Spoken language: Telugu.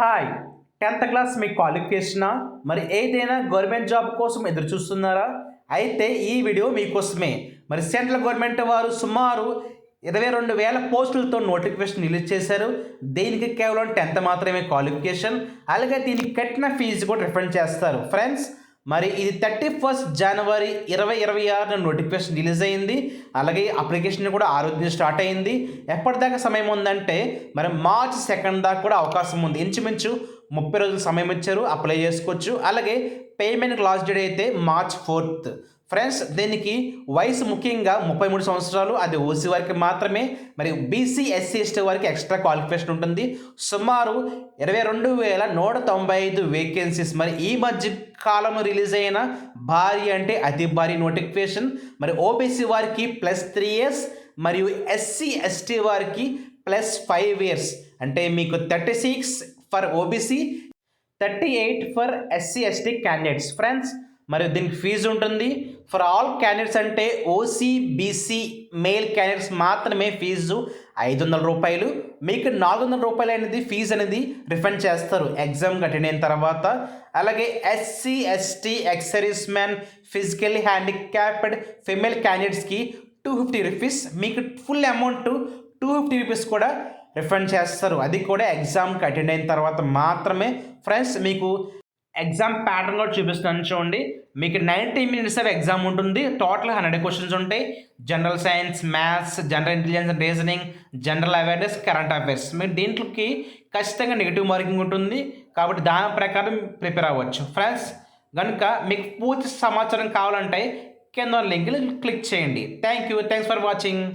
హాయ్ టెన్త్ క్లాస్ మీ క్వాలిఫికేషనా మరి ఏదైనా గవర్నమెంట్ జాబ్ కోసం ఎదురు చూస్తున్నారా అయితే ఈ వీడియో మీకోసమే. మరి సెంట్రల్ గవర్నమెంట్ వారు సుమారు ఇరవై రెండు వేల పోస్టులతో నోటిఫికేషన్ రిలీజ్ చేశారు. దీనికి కేవలం టెన్త్ మాత్రమే క్వాలిఫికేషన్ అలాగే దీనికి కట్టిన ఫీజు కూడా రిఫండ్ చేస్తారు. ఫ్రెండ్స్ మరి ఇది థర్టీ ఫస్ట్ జనవరి ఇరవై ఇరవై ఆరున నోటిఫికేషన్ రిలీజ్ అయింది. అలాగే అప్లికేషన్ కూడా ఆ రోజు స్టార్ట్ అయింది. ఎప్పటిదాకా సమయం ఉందంటే మరి మార్చ్ సెకండ్ దాకా కూడా అవకాశం ఉంది. ఇంచుమించు ముప్పై రోజుల సమయం ఇచ్చారు అప్లై చేసుకోవచ్చు. అలాగే పేమెంట్ లాస్ట్ డేట్ అయితే మార్చ్ ఫోర్త్ ఫ్రెండ్స్ దీనికి వయసు ముఖ్యంగా ముప్పై మూడు సంవత్సరాలు అది ఓసీ వారికి మాత్రమే. మరి బీసీ ఎస్సీ ఎస్టీ వారికి ఎక్స్ట్రా క్వాలిఫికేషన్ ఉంటుంది. సుమారు ఇరవై రెండు వేల నూట తొంభై ఐదు వేకెన్సీస్ మరి ఈ మధ్య కాలంలో రిలీజ్ అయిన భారీ అంటే అతి భారీ నోటిఫికేషన్ మరి ఓబీసీ వారికి ప్లస్ త్రీ ఇయర్స్ మరియు ఎస్సీ ఎస్టీ వారికి ప్లస్ ఫైవ్ ఇయర్స్ అంటే మీకు thirty six for OBC thirty eight for SC ST candidates friends మరియు దీనికి ఫీజు ఉంటుంది. ఫర్ ఆల్ క్యాండిడేట్స్ అంటే ఓసీ బీసీ మేల్ క్యాండిడేట్స్ మాత్రమే ఫీజు ఐదు వందల రూపాయలు. మీకు నాలుగు వందల రూపాయలు అనేది ఫీజు అనేది రిఫండ్ చేస్తారు ఎగ్జామ్ అటెండ్ అయిన తర్వాత. అలాగే SC ST ఎక్సరీస్ man physically handicapped female క్యాండిడేట్స్కి టూ ఫిఫ్టీ రూపీస్ మీకు full amount two fifty rupees కూడా రిఫండ్ చేస్తారు. అది కూడా ఎగ్జామ్కి అటెండ్ అయిన తర్వాత మాత్రమే. ఫ్రెండ్స్ మీకు ఎగ్జామ్ ప్యాటర్న్ కూడా చూపిస్తున్నాను చూడండి. మీకు నైంటీ మినిట్స్ ఆఫ్ ఎగ్జామ్ ఉంటుంది. టోటల్ హండ్రెడ్ క్వశ్చన్స్ ఉంటాయి. General science maths general intelligence reasoning general awareness current affairs. మీరు దీంట్లోకి ఖచ్చితంగా నెగిటివ్ మార్కింగ్ ఉంటుంది. కాబట్టి దాని ప్రకారం ప్రిపేర్ అవ్వచ్చు. ఫ్రెండ్స్ కనుక మీకు పూర్తి సమాచారం కావాలంటే కింద లింక్ క్లిక్ చేయండి. Thank you. Thanks for watching.